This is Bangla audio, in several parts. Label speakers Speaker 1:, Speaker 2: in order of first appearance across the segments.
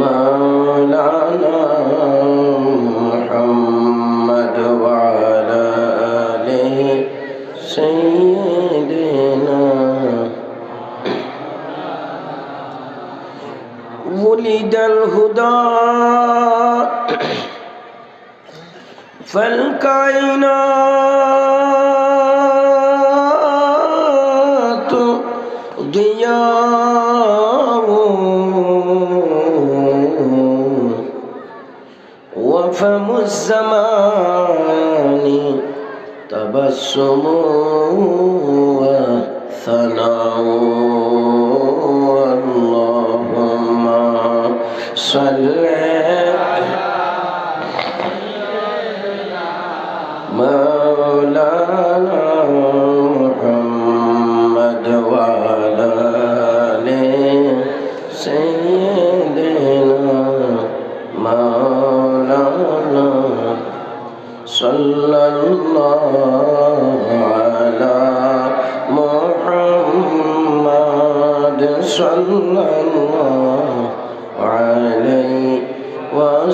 Speaker 1: مولانا محمد وعلى آله سيدنا ولد الهدى. فالكائنات وفم الزمان تبسم وثناء اللهم صل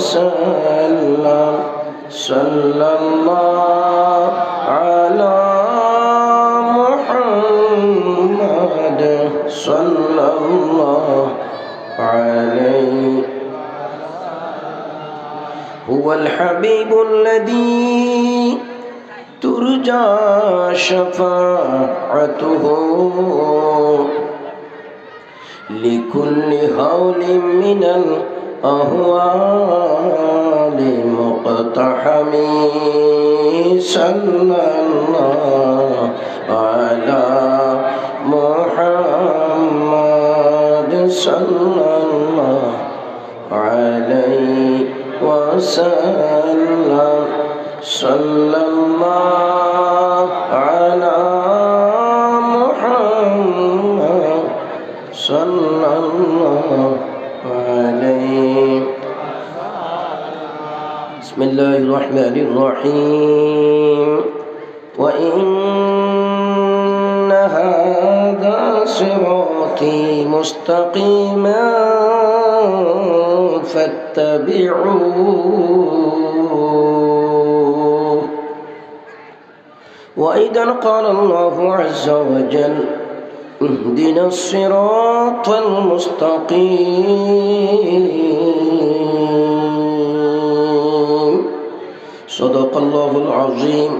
Speaker 1: وسلم صلى الله على محمد صلى الله عليه هو الحبيب الذي ترجى شفاعته. لكل هول من الأهوال مقتحم صلى الله على محمد صلى الله عليه وسلم. صلى الرحمن الرحيم. وإن هذا صراطي مستقيما فاتبعوه. وإذا قال الله عز وجل اهدنا الصراط المستقيم. صدق الله العظيم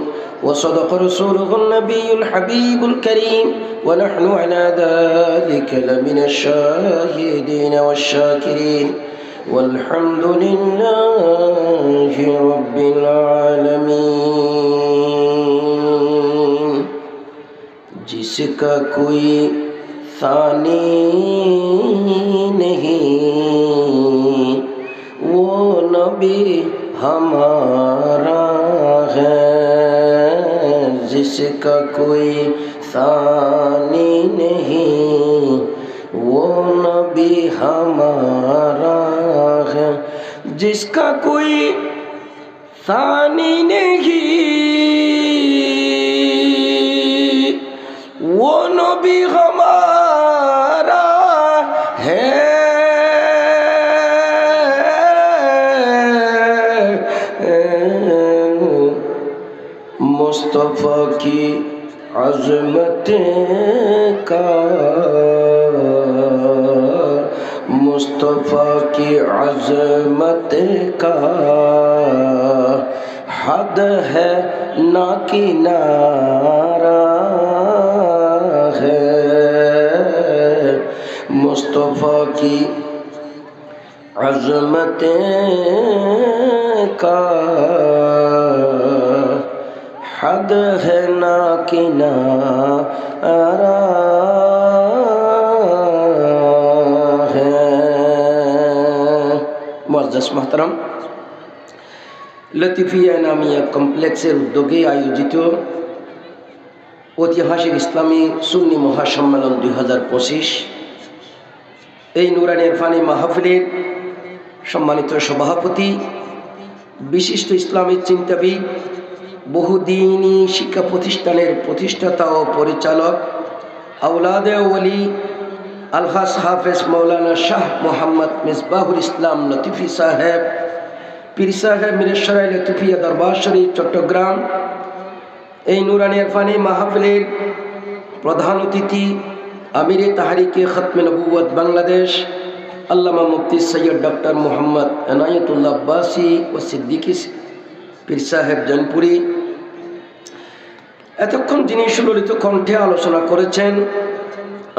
Speaker 1: وصدق رسوله النبي الحبيب الكريم ونحن على ذلك لمن الشاهدين والشاكرين والحمد لله رب العالمين. جسك كوي ثاني نهي ونبي نبی जिसका कोई सानी नहीं। वो नबी हमारा है जिसका कोई सानी नहीं। مصطفیٰ کی عظمت کا مصطفیٰ کی عظمت کا حد ہے نا کنارہ ہے مصطفیٰ کی عظمت کا احد ہے نا کنارا ہے মর্যাস মহতারাম লতিফিয়া নামিয়া কমপ্লেক্সের উদ্যোগে আয়োজিত ঐতিহাসিক ইসলামী সুন্নি মহাসম্মেলন দুই হাজার পঁচিশ এই নুরান ইরফানি মাহফিলের সম্মানিত সভাপতি, বিশিষ্ট ইসলামিক চিন্তাবিদ বহুদিনই শিক্ষা প্রতিষ্ঠানের প্রতিষ্ঠাতা ও পরিচালক আউলাদ ওলি আলহাস হাফেজ মৌলানা শাহ মোহাম্মদ মিসবাহুল ইসলাম লতিফি সাহেব, পীর সাহেব মিরেশ্বরাই লতিফিয়া দরবার শরীফ, চট্টগ্রাম। এই নুরানি ইরফানি মাহফিলের প্রধান অতিথি আমিরে তাহারিকে খতমে নবুয়ত বাংলাদেশ, আল্লামা মুফতি সৈয়দ ডক্টর মোহাম্মদ এনায়তুল্লাহ আব্বাসি ও সিদ্দিকি পীর সাহেব জনপুরি। এতক্ষণ যিনি সুললিত কণ্ঠে আলোচনা করেছেন,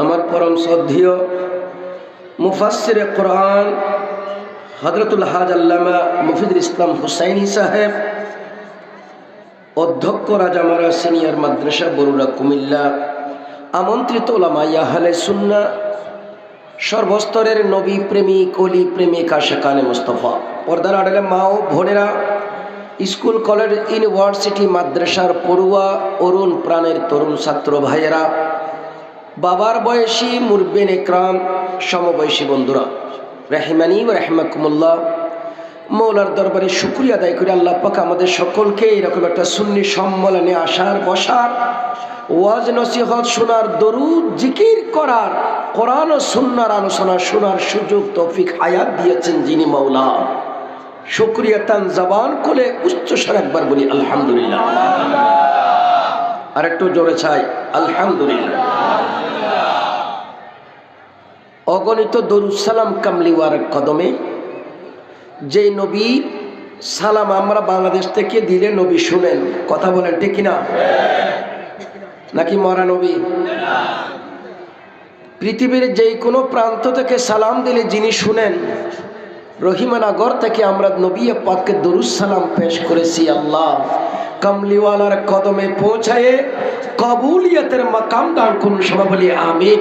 Speaker 1: আমার পরম শ্রদ্ধীয় মুফাসির কোরআন হজরতুল হাজ আল্লামা মুফিদুল ইসলাম হুসাইনি সাহেব, অধ্যক্ষ রাজামারা সিনিয়র মাদ্রাসা বরুড়া কুমিল্লা, আমন্ত্রিত ওলামাইয়া হালে সুন্না সর্বস্তরের নবী প্রেমিক, অলি প্রেমিক, আশেকানে মুস্তফা। পর্দার আড়ালে মা ও বোনেরা স্কুল, কলেজ, ইউনিভার্সিটি, মাদ্রাসার পড়ুয়া অরুণ প্রাণের তরুণ ছাত্র ভাইয়েরা, বাবার বয়সী মুরবেন একরাম, সমবয়সী বন্ধুরা, রেহমানি রেহমাকুমুল্লাহ, মৌলার দরবারে শুক্রিয়া আদায় করে আল্লাহ পাক আমাদের সকলকে এরকম একটা সুন্নি সম্মেলনে আসার, বসার, ওয়াজ, নসিহত শোনার, দরুদ, জিকির করার, কোরআন ও সুন্নার আলোচনা শোনার সুযোগ, তৌফিক হায়াত দিয়েছেন যিনি মৌলা। শুক্রিয়া তান জবান কোলে উচ্চস্বর একবার বলি, আলহামদুলিল্লাহ। আর একটু জোরে চাই, আলহামদুলিল্লাহ। অগণিত দরুসালাম কামলিওয়ার কদমে, যেই নবী সালাম আমরা বাংলাদেশ থেকে দিলে নবী শুনেন, কথা বলেন ঠিক কিনা? নাকি মরা নবী? পৃথিবীর যে কোনো প্রান্ত থেকে সালাম দিলে যিনি শুনেন রহিমানগর থেকে আমরা নবী পাককে দরুস সালাম পেশ করেছি, আল্লাহ। কামলিওয়ালার কদমে পৌঁছায়ে কবুলিয়তের মাকাম দান করুন সবাই বলি আমি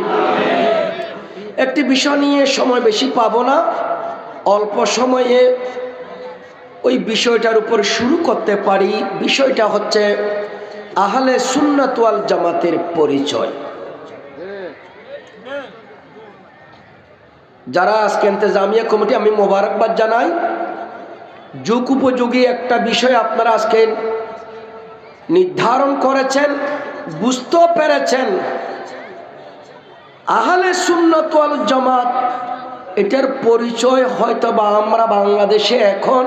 Speaker 1: একটি বিষয় নিয়ে সময় বেশি পাবো না, অল্প সময়ে ওই বিষয়টার উপর শুরু করতে পারি। বিষয়টা হচ্ছে আহলে সুন্নাতওয়াল জামাতের পরিচয়। যারা আজকে জামিয়া কমিটি, আমি মোবারকবাদ জানাই। যুগ উপযোগী একটা বিষয় আপনারা আজকে নির্ধারণ করেছেন, বুঝতেও পেরেছেন। আহলে সুন্নতওয়াল জামাত, এটার পরিচয় হয়তো বা আমরা বাংলাদেশে এখন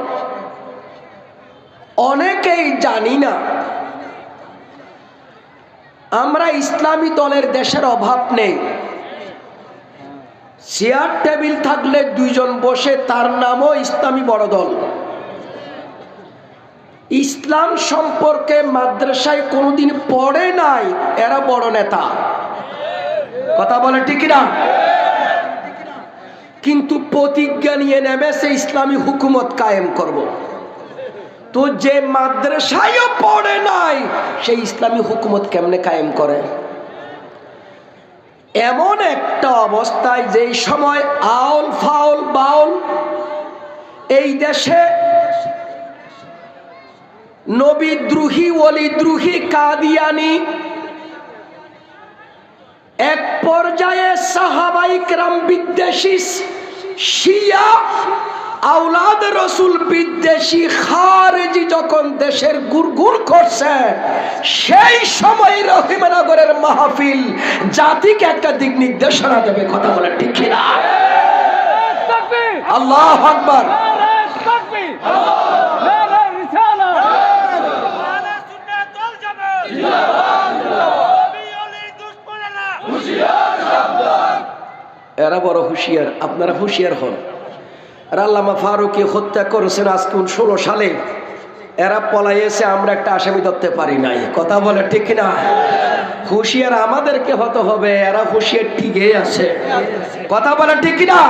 Speaker 1: অনেকেই জানি না। আমরা ইসলামী দলের দেশের অভাব নেই। চেয়ার টেবিল থাকলে দুইজন বসে, তার নামও ইসলামী বড় দল। ইসলাম সম্পর্কে মাদ্রাসায় কোনোদিন পড়ে নাই, এরা বড় নেতা। কথা বলে ঠিক না কিন্তু প্রতিজ্ঞা নিয়ে নেমেছে, ইসলামী হুকুমত কায়েম করব। তো যে মাদ্রাসায়ও পড়ে নাই, সেই ইসলামী হুকুমত কেমনে কায়েম করে? এমন একটা অবস্থায় যেই সময় আউল ফাউল বাউল এই দেশে নবী অলিদ্রোহী কাদিয়ানি এক পর্যায়ে সাহাবাইকরাম বিদ্বেষী শিয়া আউলাদ রসুল বিদ্বেষী খারেজি যখন দেশের গুড়গুড় করছে, সেই সময় রহিমনগরের মাহফিল জাতিকে একটা দিক নির্দেশনা দেবে, কথা বলে ঠিক আল্লাহ আকবার। এরা বড় হুঁশিয়ার, আপনারা হুঁশিয়ার হন। আর আল্লামা ফারুককে হত্যা করেছেন আজকে ষোলো সালে। এরা পলাইয়েছে, আমরা একটা আসামি ধরতে পারি নাই। কথা বলে ঠিক না হুঁশিয়ার আমাদেরকে হতে হবে, এরা হুঁশিয়ার ঠিকই আছে। কথা বলে ঠিক না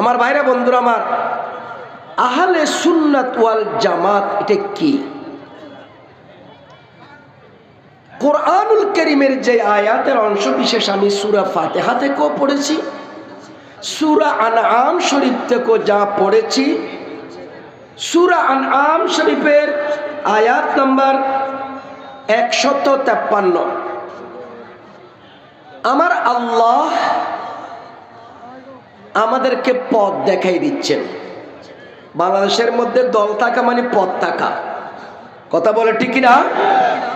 Speaker 1: আমার ভাইরা, বন্ধুরা আমার, আহলে সুন্নাত ওয়াল জামাত এটা কি? কোরআনুল করিমের যে আয়াতের অংশ বিশেষ আমি সুরা ফাতেহা থেকেও পড়েছি। সুরা আনআম শরীফ থেকে যা পড়েছি, সুরা আনআম শরীফের আয়াত নাম্বার একশত তেপ্পান্ন। আমার আল্লাহ আমাদেরকে পথ দেখাই দিচ্ছেন। বাংলাদেশের মধ্যে দল থাকা মানে পথ থাকা। কথা বলে ঠিক না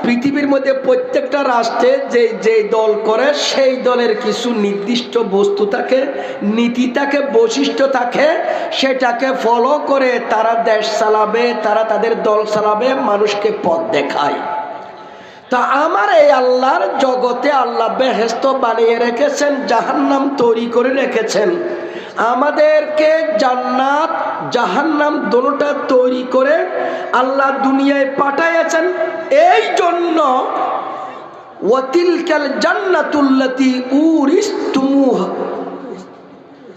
Speaker 1: পৃথিবীর মধ্যে প্রত্যেকটা রাষ্ট্রে যে যে দল করে, সেই দলের কিছু নির্দিষ্ট বস্তু থাকে, নীতি থাকে, বৈশিষ্ট্য থাকে, সেটাকে ফলো করে তারা দেশ চালাবে, তারা তাদের দল চালাবে, মানুষকে পথ দেখায়। তা আমার এই আল্লাহর জগতে আল্লাহ বেহেস্ত বানিয়ে রেখেছেন, জাহান্নাম তৈরি করে রেখেছেন। আমাদেরকে জান্নাত, জাহান্নাম দোনোটা তৈরি করে আল্লাহ দুনিয়ায় পাঠাইয়াছেন। এই জন্য ওয়াতিলকাল জান্নাতুল্লাতি উরিস্তুমুহা।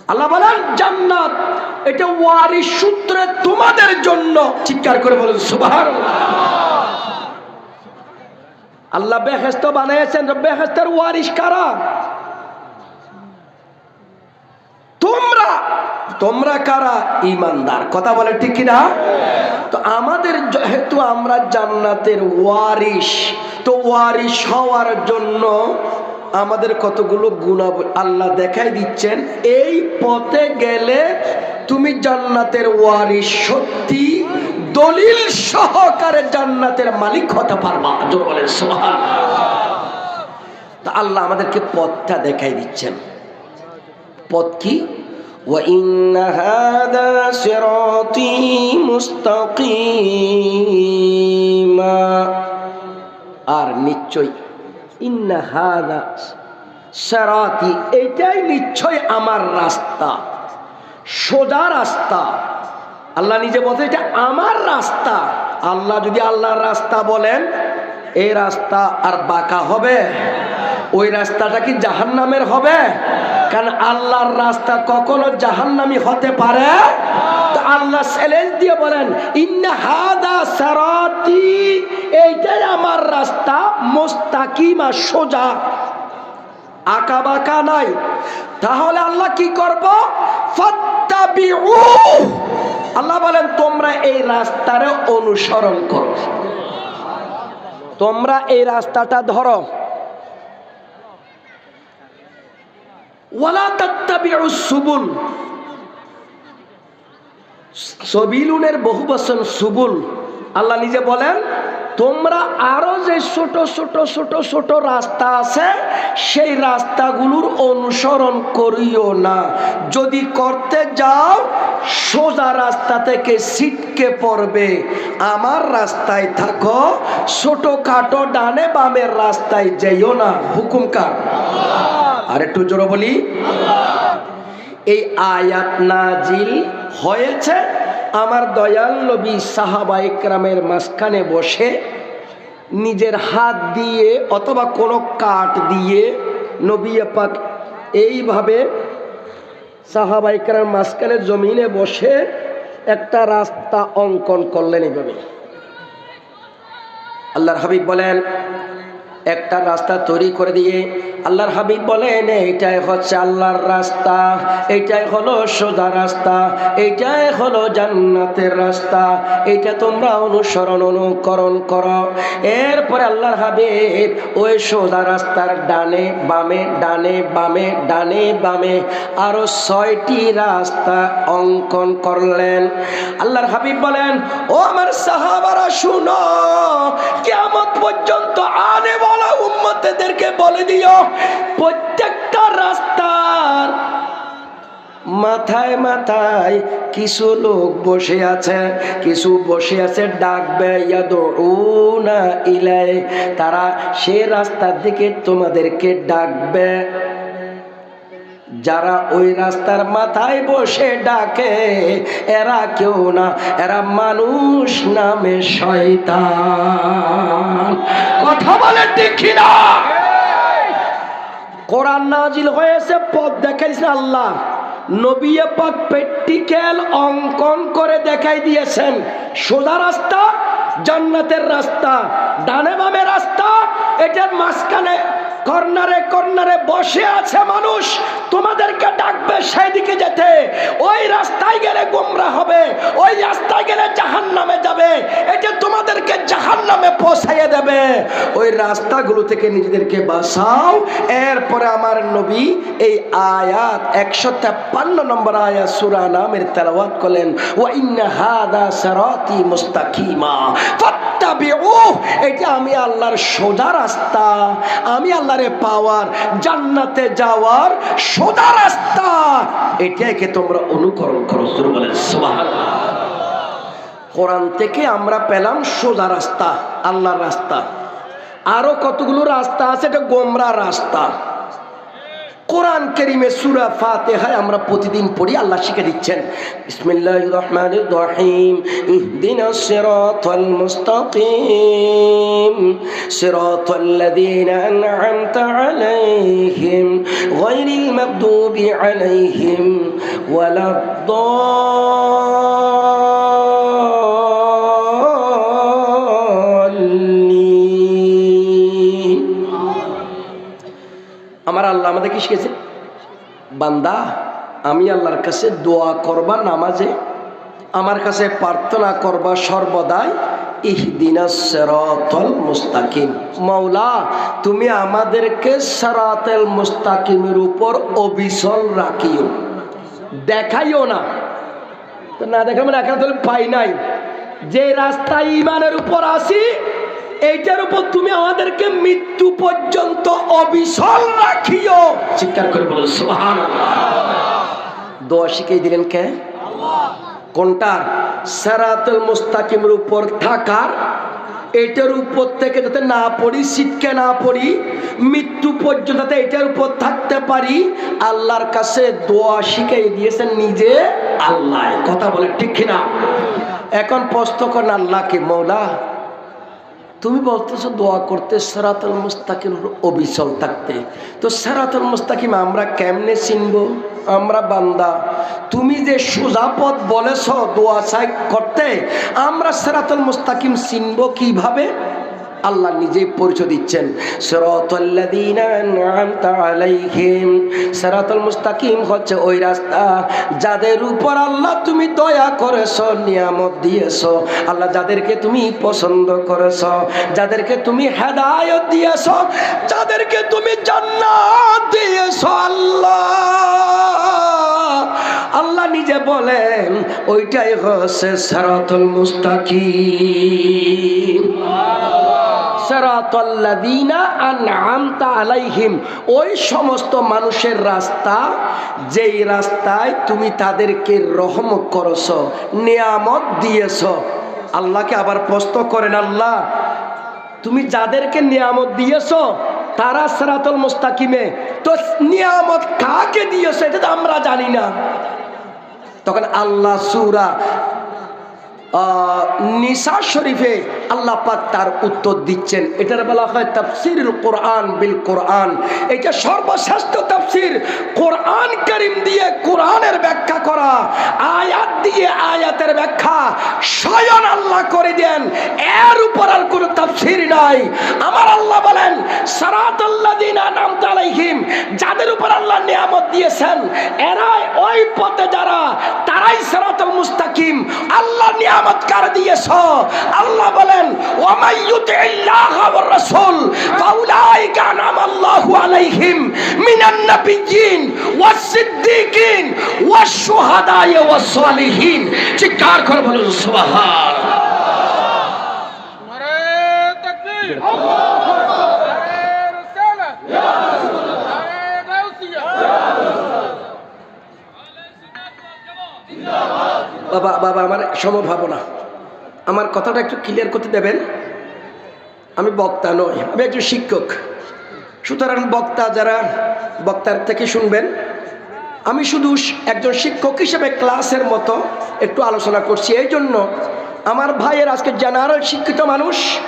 Speaker 1: আল্লাহ বলেন, জান্নাত, এটা ওয়ারিস সূত্রে তোমাদের জন্য। চিৎকার করে বলেন, সুবহানাল্লাহ। আল্লাহ বেহেস্ত বানিয়েছেন বেহেস্তের ওয়ারিস কারা তোমরা তোমরা কারা ইমানদার? কথা বলে ঠিক কিনা? তো আমাদের যেহেতু আমরা জান্নাতের ওয়ারিস তো ওয়ারিস হওয়ার জন্য আমাদের কতগুলো গুণাব আল্লাহ দেখাই দিচ্ছেন। এই পথে গেলে তুমি জান্নাতের ওয়ারিস সত্যি দলিল সহকারে জান্নাতের মালিক হতে পারবা। বলেন তা আল্লাহ আমাদেরকে পথটা দেখাই দিচ্ছেন। পথ কি? وإن هذا صراطي مستقيما আর নিশ্চয় ইন্না হাদা সারাতি এটাই নিশ্চয় আমার রাস্তা সোজা রাস্তা আল্লাহ নিজে বলতে এটা আমার রাস্তা আল্লাহ যদি আল্লাহর রাস্তা বলেন এই রাস্তা আর বাঁকা হবে ওই রাস্তাটা কি জাহান্নামের হবে কারণ আল্লাহর রাস্তা কখনো জাহান্নামি হতে পারে? আল্লাহ চ্যালেঞ্জ দিয়ে বলেন, ইন্না হাদা সারাতি এইটাই আমার রাস্তা, মোস্তাকিমা সোজা। আঁকা বাঁকা নাই। তাহলে আল্লাহ কি করব? আল্লাহ বলেন, তোমরা এই রাস্তারে অনুসরণ করো। তোমরা এই রাস্তাটা ধরো। ওয়ালা তাত্তাবিউ সুবুল। সবিলুনের বহু বচন সুবুল। আল্লাহ নিজে বলেন, তোমরা আরও যে ছোট ছোট ছোট ছোট রাস্তা আছে, সেই রাস্তাগুলোর অনুসরণ করিও না। যদি করতে যাও, সোজা রাস্তা থেকে ছিটকে পড়বে। আমার রাস্তায় থাকো ছোট খাটো ডানে বামের রাস্তায় যেও না। হুকুম কার? আর একটু জোরে বলি। এই আয়াত নাজিল হয়েছে আমার দয়াল নবী সাহাবা ইকরামের মাঝখানে বসে নিজের হাত দিয়ে অথবা কোনো কাঠ দিয়ে নবী পাক এইভাবে সাহাবা ইকরামের মাঝখানে জমিনে বসে একটা রাস্তা অঙ্কন করলেন এইভাবে। আল্লাহর হাবিব বলেন একটা রাস্তা তৈরি করে দিয়ে আল্লাহর হাবিব বলেন, এইটাই হচ্ছে আল্লাহর রাস্তা, এইটাই হলো সোজা রাস্তা, এইটাই হলো জান্নাতের রাস্তা, এইটা তোমরা অনুসরণ, অনুকরণ করো। এরপরে আল্লাহর হাবিব ওই সোজা রাস্তার ডানে বামে ডানে বামে ডানে বামে আরও ছয়টি রাস্তা অঙ্কন করলেন। আল্লাহর হাবিব বলেন, ও আমার সাহাবারা, শুনো কেমন পর্যন্ত আনে বলা বলে দিও, প্রত্যেকটা রাস্তার মাথায় মাথায় কিছু লোক বসে আছে, কিছু বসে আছে ডাকবে ইলাই। তারা সে রাস্তার দিকে তোমাদেরকে ডাকবে। যারা ওই রাস্তার মাথায় বসে ডাকে, এরা কেউ না, এরা মানুষ নামে শয়তান। কথা বলে দেখি না কোরআন নাজিল হয়েছে, পথ দেখাইছে আল্লাহ। নবী পাক প্র্যাকটিক্যাল অঙ্কন করে দেখাই দিয়েছেন। সোজা রাস্তা, জান্নাতের রাস্তা, ডানে বামে রাস্তা, এটার মাঝখানে কর্নারে কর্নারে বসে আছে মানুষ, তোমাদেরকে ডাকবে সেই দিকে যেতে। ওই রাস্তায় গেলে গোমরা হবে, ওই রাস্তায় গেলে জাহান নামে যাবে এটা তোমাদেরকে জাহান নামে পৌঁছাইয়ে দেবে। ওই রাস্তাগুলো থেকে নিজেদেরকে বাঁচাও। এরপরে আমার নবী এই আয়াত একশো তেপ্পান্ন নম্বর আয়াত সুরা নামের তেলাওয়াত করলেন ও ইন্না হাদা সারাতি মুস্তাকিমা ফাত্তাবিউ এটা আমি আল্লাহর সোজা রাস্তা। আমি আল্লাহরে পাওয়ার, জান্নাতে যাওয়ার সোজা রাস্তা। এটাকে তোমরা অনুকরণ করো বলেন কোরআন থেকে আমরা পেলাম সোজা রাস্তা, আল্লাহর রাস্তা। আরও কতগুলো রাস্তা আছে? এটা গোমরা রাস্তা। কোরআন কেরিমে সুরা ফাতেহায় আমরা প্রতিদিন পড়ি, আল্লাহ শিখে দিচ্ছেন। বিসমিল্লাহির রহমানির রহিম ইহদিনাস সিরাতাল মুস্তাকিম, সিরাতাল আলাইহিম আলাইহিম আমাদের কি শিখেছে? বান্দা, আমি আল্লাহর কাছে দোয়া করবা নামাজে, আমার কাছে প্রার্থনা করবা সর্বদাই তুমি আমাদেরকে সেরাতেল মুস্তাকিমের উপর অবিচল রাখিও। দেখাইও না। না দেখা মানে পাই নাই। যে রাস্তায় ইমানের উপর আসি এইটার উপর তুমি আমাদেরকে মৃত্যু পর্যন্ত অবিচল রাখিও। চিৎকার করে বলো সুবহান দোয়া শিখিয়ে দিলেন কে? কোনটার? সারাতুল মুস্তাকিমের উপর থাকার। এটার উপর থেকে যাতে না পড়ি শীতকে না পড়ি মৃত্যু পর্যন্ত যাতে এটার উপর থাকতে পারি আল্লাহর কাছে দোয়া শিখিয়ে দিয়েছেন নিজে আল্লাহ। কথা বলে ঠিক কিনা? এখন প্রশ্ন করেন আল্লাহকে মৌলা? তুমি বলতেছো দোয়া করতে সেরাতুল মুস্তাকিম অবিচল থাকতে। তো সেরাতুল মুস্তাকিম আমরা কেমনে চিনব? আমরা বান্দা, তুমি যে সোজা পথ বলেছ দোয়া সাই করতে, আমরা সেরাতুল মুস্তাকিম চিনব কীভাবে? আল্লাহ নিজেই পরিচয় দিচ্ছেন। আলাইহিম। সিরাতাল মুস্তাকিম হচ্ছে ওই রাস্তা যাদের উপর আল্লাহ তুমি দয়া করেছ, নিয়ামত দিয়েছ। আল্লাহ যাদেরকে তুমি পছন্দ করেছ, যাদেরকে তুমি হেদায়েত দিয়েছ, যাদেরকে তুমি জান্নাত দিয়েছ আল্লাহ। নিজে বলেন, ওইটাই হচ্ছে সিরাতুল আলাইহিম। ওই সমস্ত মানুষের রাস্তা, যেই রাস্তায় তুমি তাদেরকে করছ, নিয়ামত দিয়েছ, আল্লাহকে আবার প্রশ্ন করেন, আল্লাহ, তুমি যাদেরকে নিয়ামত দিয়েছ, তারা সেরাতুল মুস্তাকিমে? তো নিয়ামত কাকে দিয়েছ, এটা তো আমরা জানি না। তখন আল্লাহ সুরা নিসা শরীফে আল্লাহ তার উত্তর দিচ্ছেন। এটার বলা হয় তাফসির কোরআন বিল কোরআন। এটা সর্বশ্রেষ্ঠ তাফসির। কোরআন করিম দিয়ে কোরআনের করা, আয়াত দিয়ে আয়াতের ব্যাখ্যা স্বয়ং আল্লাহ করে দেন। এর উপর আর কোনো তাফসির নাই। আমার আল্লাহ বলেন, সারাতাল্লাযিনা নামতা আলাইহিম, যাদের উপর আল্লাহ নিয়ামত দিয়েছেন এরাই ওই পথে যারা, তারাই সারাতুল মুস্তাকিম। আল্লাহ নিয়ামত কার দিয়েছ? আল্লাহ বলেন ইউতিল্লাহ ওয়ার রাসূল, ফাউলাইকা আলাইহিম মিনান ওয়াস সিদ্দিকিন ওয়াস চিৎকার করে বলুন সুবহান।
Speaker 2: নারে তাকবীর। নারে রিসালাত নারে গাউসিয়া
Speaker 1: বাবা বাবা আমার সমভাবনা। আমার কথাটা একটু ক্লিয়ার করতে দেবেন? আমি বক্তা নই আমি একজন শিক্ষক। সুতরাং বক্তা যারা বক্তার থেকে শুনবেন আমি শুধু একজন শিক্ষক হিসেবে ক্লাসের মতো একটু আলোচনা করছি। এই জন্য আমার ভাইয়ের আজকে জেনারেল শিক্ষিত মানুষ।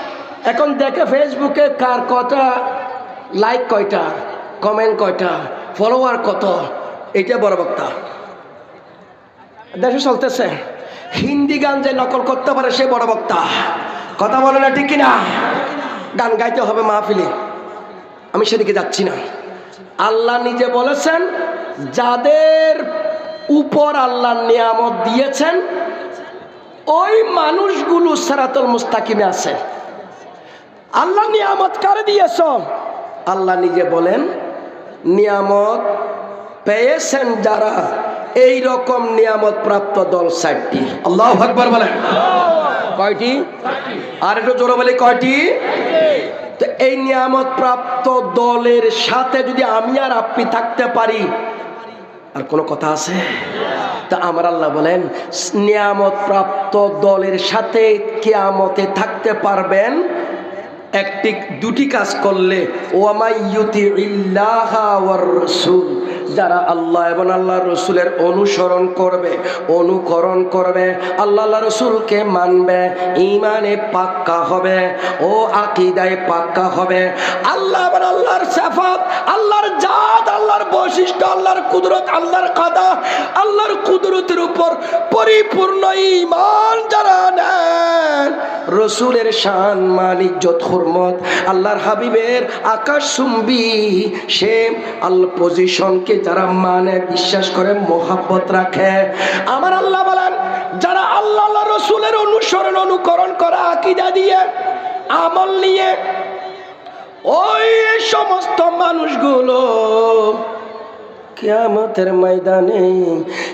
Speaker 1: এখন দেখে ফেসবুকে কার কটা লাইক কয়টা কমেন্ট কয়টা ফলোয়ার কত এটা বড় বক্তা। দেশে চলতেছে। হিন্দি গান যে নকল করতে পারে সে বড় বক্তা। কথা বলে না ঠিক কিনা? গান গাইতে হবে মাহফিলে। আমি সেদিকে যাচ্ছি না। আল্লাহ নিজে বলেছেন যাদের উপর আল্লাহ নিয়ামত দিয়েছেন, ওই মানুষগুলো সেরাতুল মুস্তাকিমে আছে। আল্লাহ নিয়ামত কারে দিয়েছ? আল্লাহ নিজে বলেন, নিয়ামত পেয়েছেন যারা এই রকম নিয়ামত প্রাপ্ত দল ষাটটি আল্লাহ আকবার বলেন। কয়টি? আর একটু জোরে বলি, কয়টি? তো এই নিয়ামত প্রাপ্ত দলের সাথে যদি আমি আর আপনি থাকতে পারি আর কোনো কথা আছে? তা আমার আল্লাহ বলেন নিয়ামত প্রাপ্ত দলের সাথে কেয়ামতে থাকতে পারবেন। একটি, দুটি কাজ করলে ওয়ামাইয়ুতি ইল্লাহা ওয়ার রাসূল। যারা আল্লাহ এবং আল্লাহ রসুলের অনুসরণ করবে, অনুকরণ করবে, আল্লাহ রসুলকে মানবে ইমানে পাক্কা হবে, ও আকিদায় পাক্কা হবে। আল্লাহ এবং আল্লাহর সাফাত, আল্লাহর জাত, আল্লাহর বৈশিষ্ট্য, আল্লাহর কুদরত, আল্লাহর কাদা, আল্লাহর কুদরতের উপর পরিপূর্ণ ইমান যারা নেন, রসুলের শান, মান, ইজ্জত, হুরমত, আল্লাহর হাবিবের আকাশ সুম্বি সে আল্লাহ পজিশনকে যারা মানে বিশ্বাস করে, মোহাব্বত রাখে। আমার আল্লাহ বলেন, যারা আল্লাহ রসুলের অনুসরণ, অনুকরণ করা, আকিদা দিয়ে, আমল নিয়ে, ওই সমস্ত মানুষগুলো কিয়ামতের ময়দানে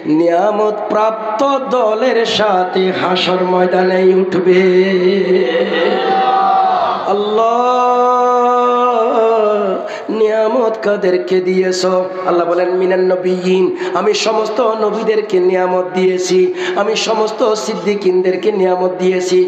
Speaker 1: নিয়ামত প্রাপ্ত দলের সাথে হাসর ময়দানে উঠবে। আল্লাহ। নিয়ামত কাদেরকে দিয়েছ? আল্লাহ বলেন, মিনান নবীন আমি সমস্ত নবীদেরকে নিয়ামত দিয়েছি। আমি সমস্ত সিদ্দিকিনদেরকে নিয়ামত দিয়েছি।